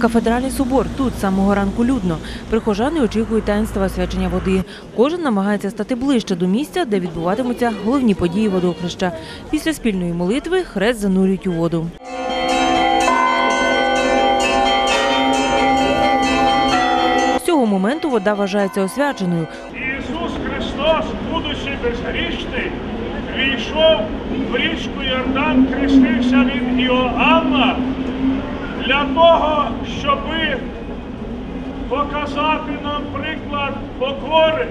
Кафедральний собор тут з самого ранку людно. Прихожани очікують таїнства освячення води. Кожен намагається стати ближче до місця, де відбуватимуться головні події водохреща. Після спільної молитви хрест занурюють у воду. З цього моменту вода вважається освяченою. Ісус Христос, будучи безгрішний, війшов в річку Йордан, хрестився від Іоанна для того, щоби показати нам приклад покори,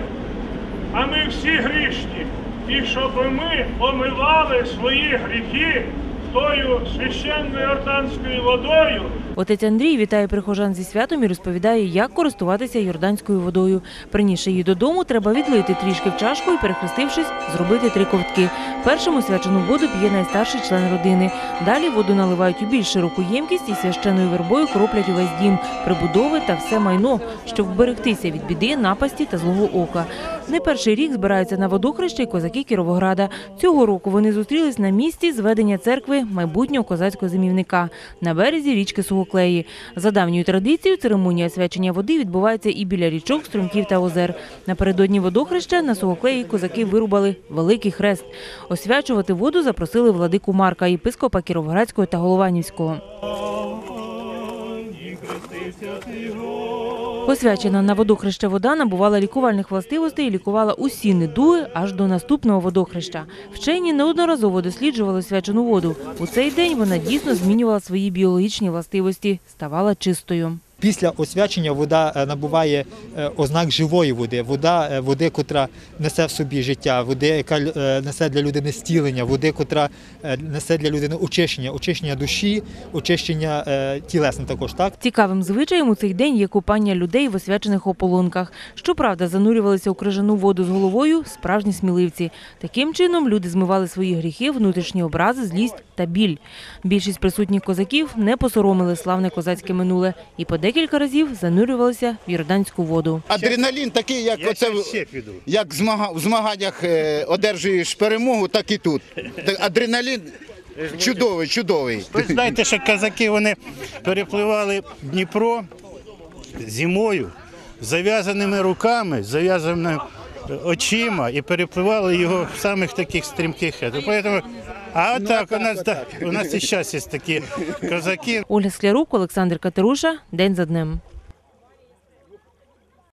а ми всі грішні, і щоб ми омивали свої гріхи тою священною йорданською водою. Отець Андрій вітає прихожан зі святом і розповідає, як користуватися йорданською водою. Принісши її додому, треба відлити трішки в чашку і, перехрестившись, зробити три ковтки. Першим освячену воду п'є найстарший член родини. Далі воду наливають у більш широку ємкість і священною вербою кроплять увесь дім, прибудови та все майно, щоб вберегтися від біди, напасті та злого ока. Не перший рік збираються на водохреща й козаки Кіровограда. Цього року вони зустрілись на місці зведення церкви майбутнього козацького зимівника на березі річки Сугоклеї. За давньою традицією церемонія освячення води відбувається і біля річок, струмків та озер. Напередодні водохреща на Сугоклеї козаки вирубали великий хрест. Освячувати воду запросили владику Марка, єпископа Кіровоградського та Голованівського. Посвячена на водохреща вода набувала лікувальних властивостей і лікувала усі недуги аж до наступного водохреща. Вчені неодноразово досліджували свячену воду. У цей день вона дійсно змінювала свої біологічні властивості, ставала чистою. Після освячення вода е, набуває е, ознак живої води, вода, е, води, котра несе в собі життя, води, яка несе для людини стілення, води, котра несе для людини очищення, очищення душі, очищення тілесне також. Так Цікавим звичаєм у цей день є купання людей в освячених ополонках. Щоправда, занурювалися у крижану воду з головою справжні сміливці. Таким чином люди змивали свої гріхи, внутрішні образи, злість та біль. Більшість присутніх козаків не посоромили славне козацьке минуле і по декілька разів занурювалися в йорданську воду. Адреналін такий, як Я оце ще піду. як змага, в змаганнях е, одержуєш перемогу, так і тут. Адреналін чудовий, чудовий. Ви знаєте, що казаки вони перепливали Дніпро зимою з зав'язаними руками, з зав'язаними очима і перепливали його в самих таких стрімких. Поэтому, а от так, у нас, так, у нас і зараз є такі козаки. Ольга Склярук, Олександр Катеруша. День за днем.